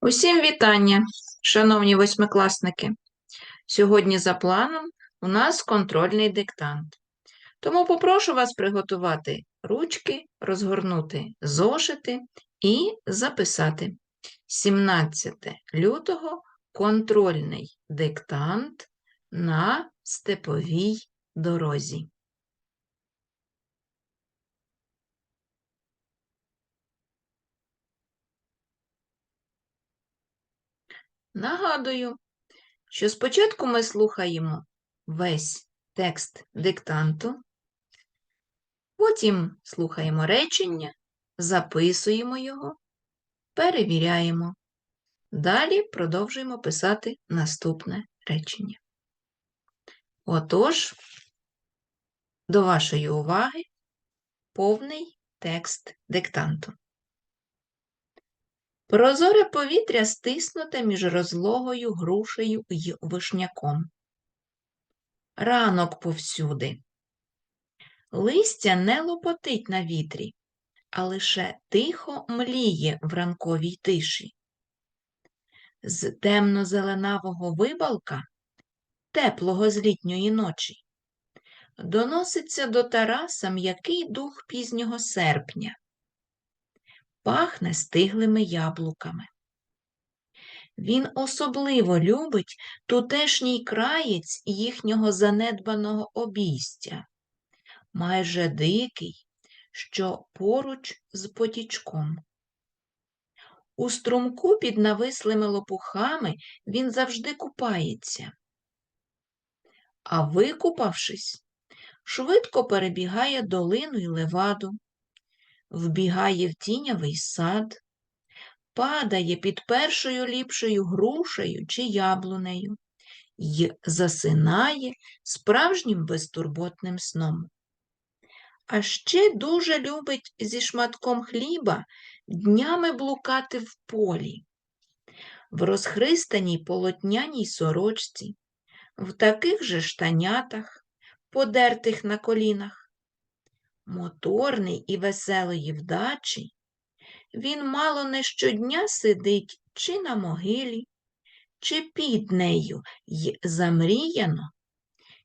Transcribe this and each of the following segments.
Усім вітання, шановні восьмикласники. Сьогодні за планом у нас контрольний диктант. Тому попрошу вас приготувати ручки, розгорнути зошити і записати. 17 лютого контрольний диктант на степовій дорозі. Нагадую, що спочатку ми слухаємо весь текст диктанту, потім слухаємо речення, записуємо його, перевіряємо. Далі продовжуємо писати наступне речення. Отож, до вашої уваги повний текст диктанту. Прозоре повітря стиснуте між розлогою грушею й вишняком. Ранок повсюди. Листя не лопотить на вітрі, а лише тихо мліє в ранковій тиші. З темно-зеленавого вибалка, теплого з літньої ночі, доноситься до Тараса м'який дух пізнього серпня пахне стиглими яблуками. Він особливо любить тутешній краєць їхнього занедбаного обійстя, майже дикий, що поруч з потічком. У струмку під навислими лопухами він завжди купається, а викупавшись, швидко перебігає долину й леваду, вбігає в тінявий сад, падає під першою ліпшою грушею чи яблунею й засинає справжнім безтурботним сном. А ще дуже любить зі шматком хліба днями блукати в полі, в розхристаній полотняній сорочці, в таких же штанятах, подертих на колінах, моторний і веселої вдачі, він мало не щодня сидить чи на могилі, чи під нею й замріяно,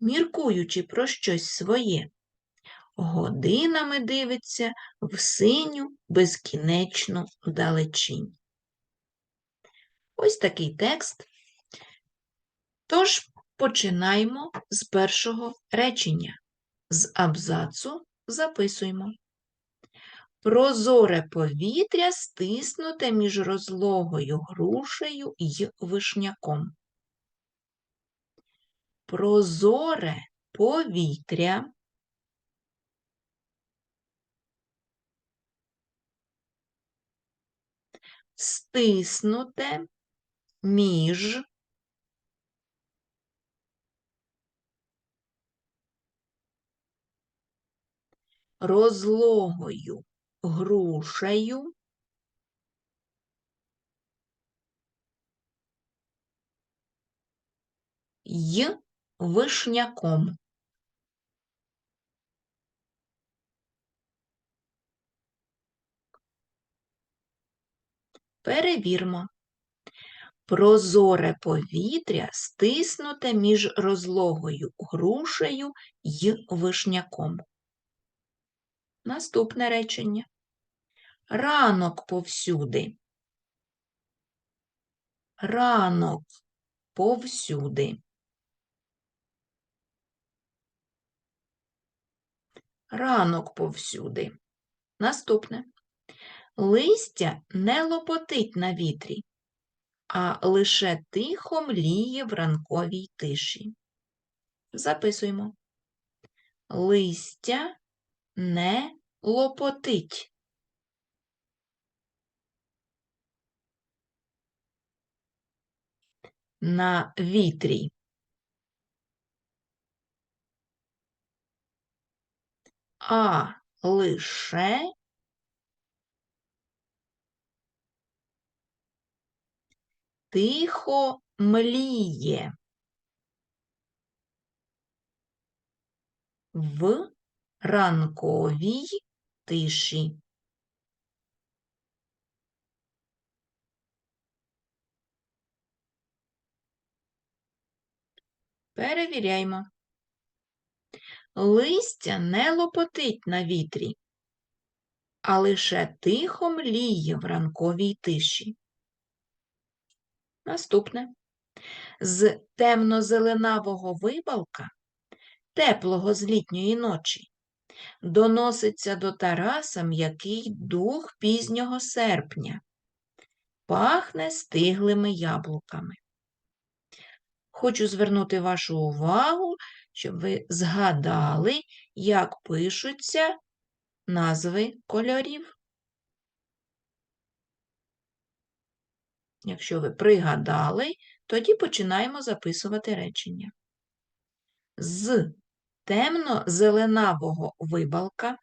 міркуючи про щось своє, годинами дивиться в синю безкінечну далечінь. Ось такий текст. Тож починаємо з першого речення, з абзацу записуємо. Прозоре повітря стиснуте між розлогою грушею й вишняком. Прозоре повітря. Стиснуте між розлогою грушею й вишняком. Перевірмо. Прозоре повітря стиснуте між розлогою грушею й вишняком. Наступне речення. Ранок повсюди. Ранок повсюди. Ранок повсюди. Наступне. Листя не лопотить на вітрі, а лише тихо мліє в ранковій тиші. Записуємо. Листя не лопотить. На вітрі. А лише тихо мліє в ранковій тиші. Перевіряймо. Листя не лопотить на вітрі, а лише тихо мліє в ранковій тиші. Наступне. З темно-зеленавого вибалка, теплого з літньої ночі, доноситься до Тараса м'який дух пізнього серпня, пахне стиглими яблуками. Хочу звернути вашу увагу, щоб ви згадали, як пишуться назви кольорів. Якщо ви пригадали, тоді починаємо записувати речення. З темно-зеленавого вибалка.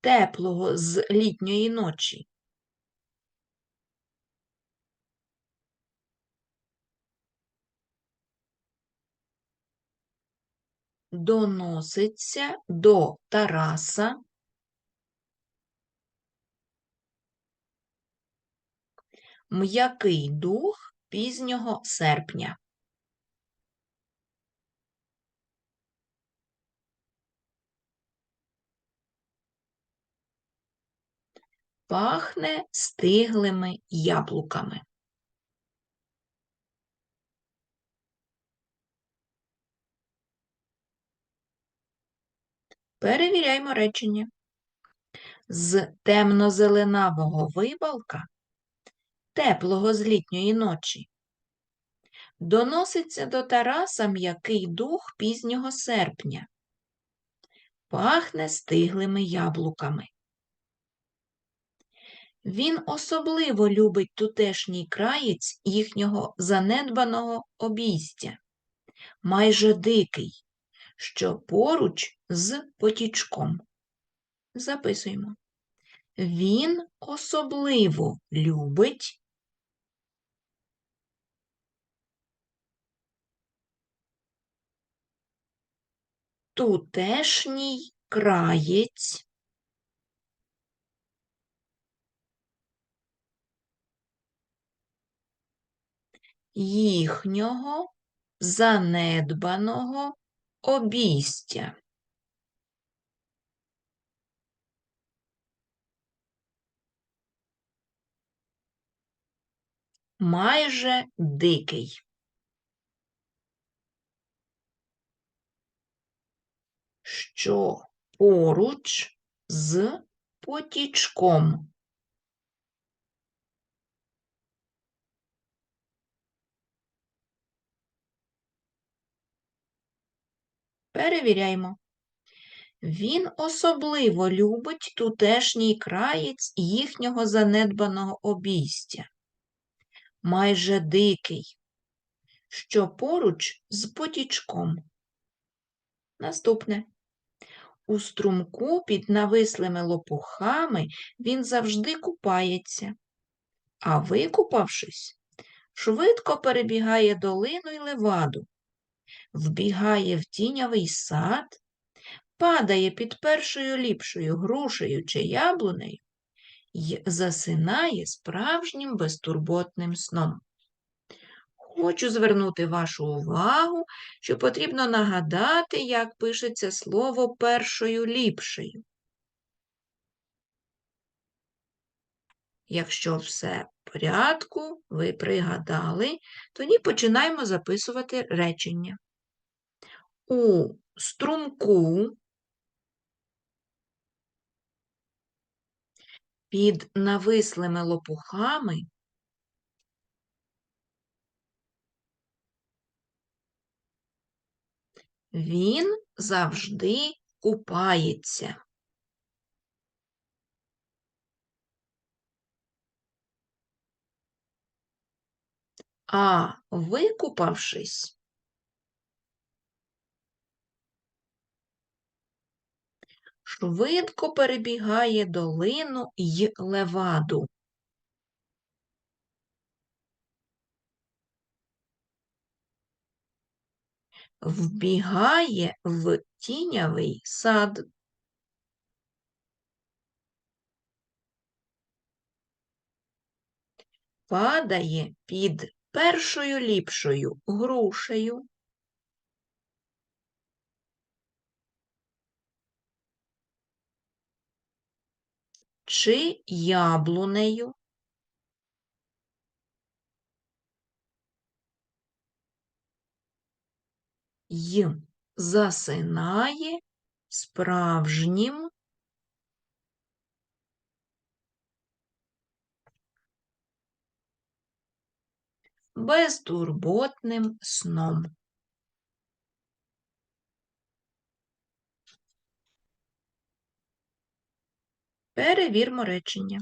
Теплого з літньої ночі. Доноситься до Тараса м'який дух пізнього серпня. Пахне стиглими яблуками. Перевіряємо речення. З темно-зеленавого вибалка, теплого з літньої ночі, доноситься до Тараса м'який дух пізнього серпня, пахне стиглими яблуками. Він особливо любить тутешній краєць їхнього занедбаного обійстя, майже дикий, що поруч з потічком. Записуємо. Він особливо любить тутешній краєць їхнього занедбаного обійстя. Майже дикий. Що поруч з потічком. Перевіряємо. Він особливо любить тутешній краєць їхнього занедбаного обійстя, майже дикий, що поруч з потічком. Наступне. У струмку під навислими лопухами він завжди купається, а викупавшись, швидко перебігає долину й леваду, вбігає в тіньовий сад, падає під першою ліпшою грушею чи яблунею й засинає справжнім безтурботним сном. Хочу звернути вашу увагу, що потрібно нагадати, як пишеться слово першою ліпшою. Якщо все в порядку, ви пригадали, тоді починаємо записувати речення. У струмку під навислими лопухами він завжди купається. А викупавшись, швидко перебігає долину й леваду. Вбігає в тінявий сад. Падає під першою ліпшою грушею. Чи яблунею. Й засинає справжнім безтурботним сном. Перевірмо речення.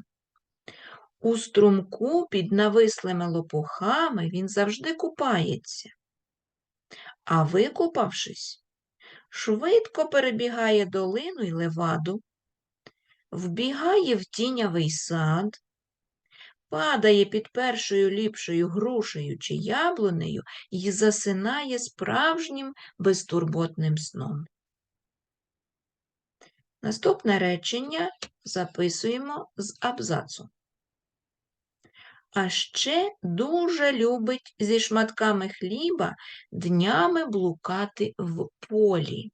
У струмку під навислими лопухами він завжди купається, а викупавшись, швидко перебігає долину й леваду, вбігає в тінявий сад, падає під першою ліпшою грушею чи яблунею і засинає справжнім безтурботним сном. Наступне речення записуємо з абзацу. А ще дуже любить зі шматками хліба днями блукати в полі.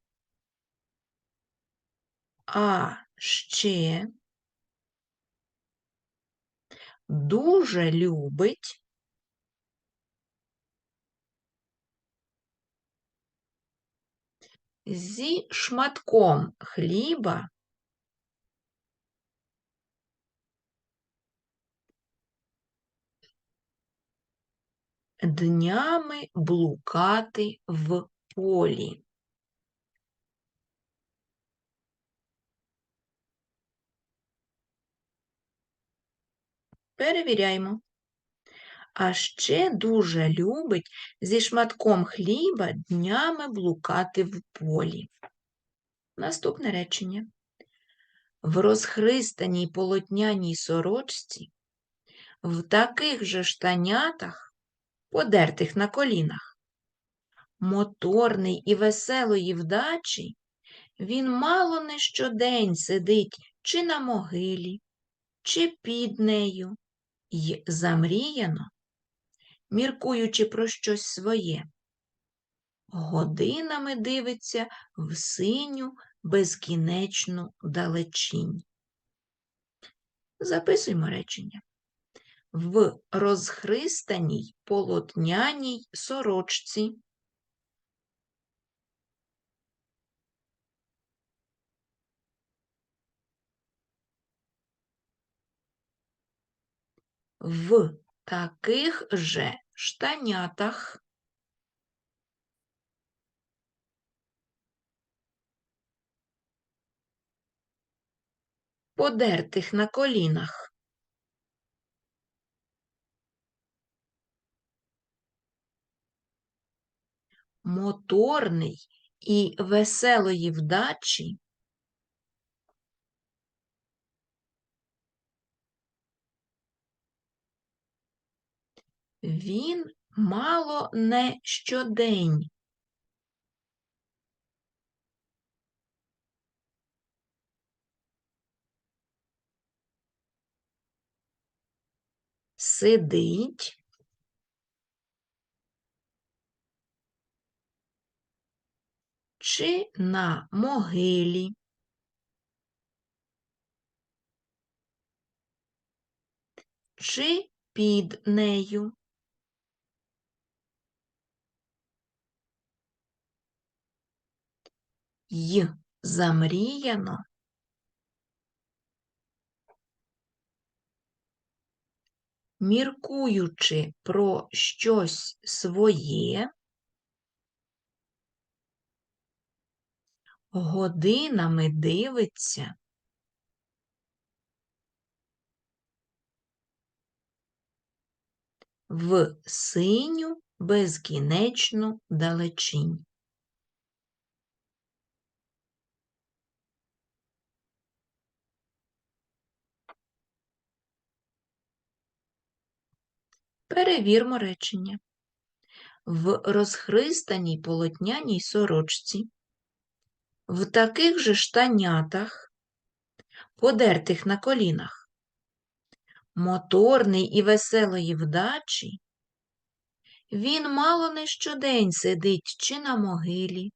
А ще дуже любить зі шматком хліба днями блукати в полі. Перевіряємо. А ще дуже любить зі шматком хліба днями блукати в полі. Наступне речення. В розхристаній полотняній сорочці, в таких же штанятах, подертих на колінах, моторний і веселої вдачі, він мало не щодень сидить чи на могилі, чи під нею, й замріяно, міркуючи про щось своє, годинами дивиться в синю безкінечну далечінь. Записуємо речення. В розхристаній полотняній сорочці. В таких же штанятах подертих на колінах. Моторний і веселої вдачі. Він мало не щодень. Сидить чи на могилі. Чи під нею. Й замріяно міркуючи про щось своє, годинами дивиться в синю безкінечну далечінь. Перевірмо речення. в розхристаній полотняній сорочці, в таких же штанятах, подертих на колінах, моторний і веселої вдачі, він мало не щодень сидить чи на могилі,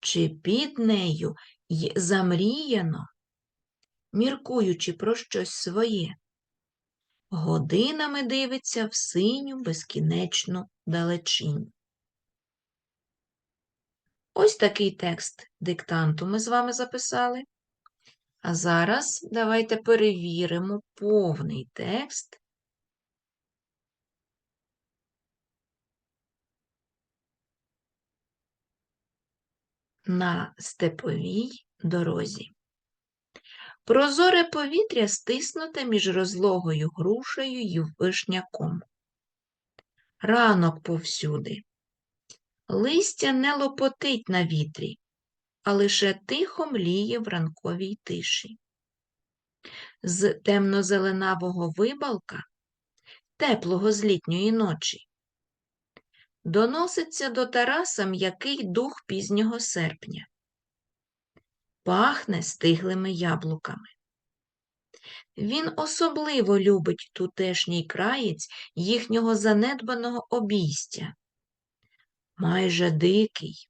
чи під нею й замріяно, міркуючи про щось своє, годинами дивиться в синю безкінечну далечінь. Ось такий текст диктанту ми з вами записали. А зараз давайте перевіримо повний текст. На степовій дорозі. Прозоре повітря стиснуте між розлогою грушею й вишняком. Ранок повсюди. Листя не лопотить на вітрі, а лише тихо мліє в ранковій тиші. З темно-зеленавого вибалка, теплого з літньої ночі, доноситься до Тараса м'який дух пізнього серпня, пахне стиглими яблуками. Він особливо любить тутешній краєць їхнього занедбаного обійстя, майже дикий,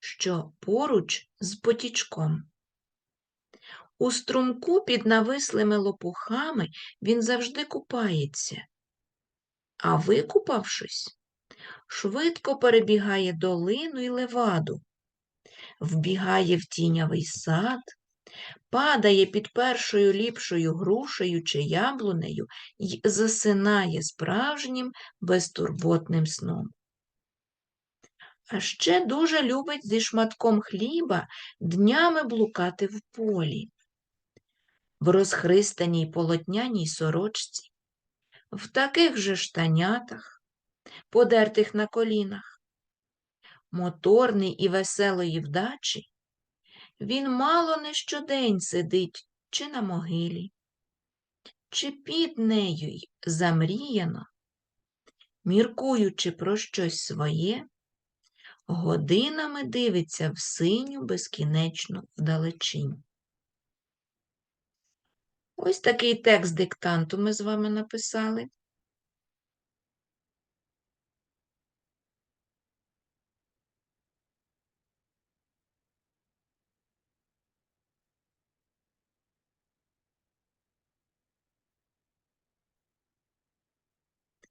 що поруч з потічком. У струмку під навислими лопухами він завжди купається, а викупавшись, швидко перебігає долину й леваду, вбігає в тінявий сад, падає під першою ліпшою грушею чи яблунею й засинає справжнім безтурботним сном. А ще дуже любить зі шматком хліба днями блукати в полі, в розхристаній полотняній сорочці, в таких же штанятах, подертих на колінах, моторний і веселої вдачі, він мало не щодень сидить чи на могилі, чи під нею й замріяно, міркуючи про щось своє годинами дивиться в синю безкінечну вдалечінь. Ось такий текст диктанту ми з вами написали.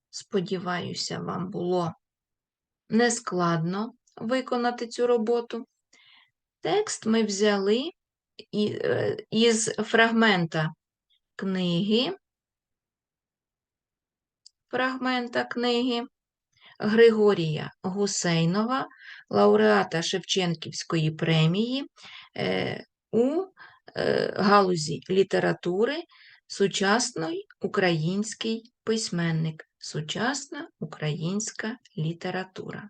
Сподіваюся, вам було нескладно виконати цю роботу. Текст ми взяли е, із фрагмента книги, фрагмента книги Григорія Гусейнова, лауреата Шевченківської премії е, у е, галузі літератури, сучасний український письменник, сучасна українська література.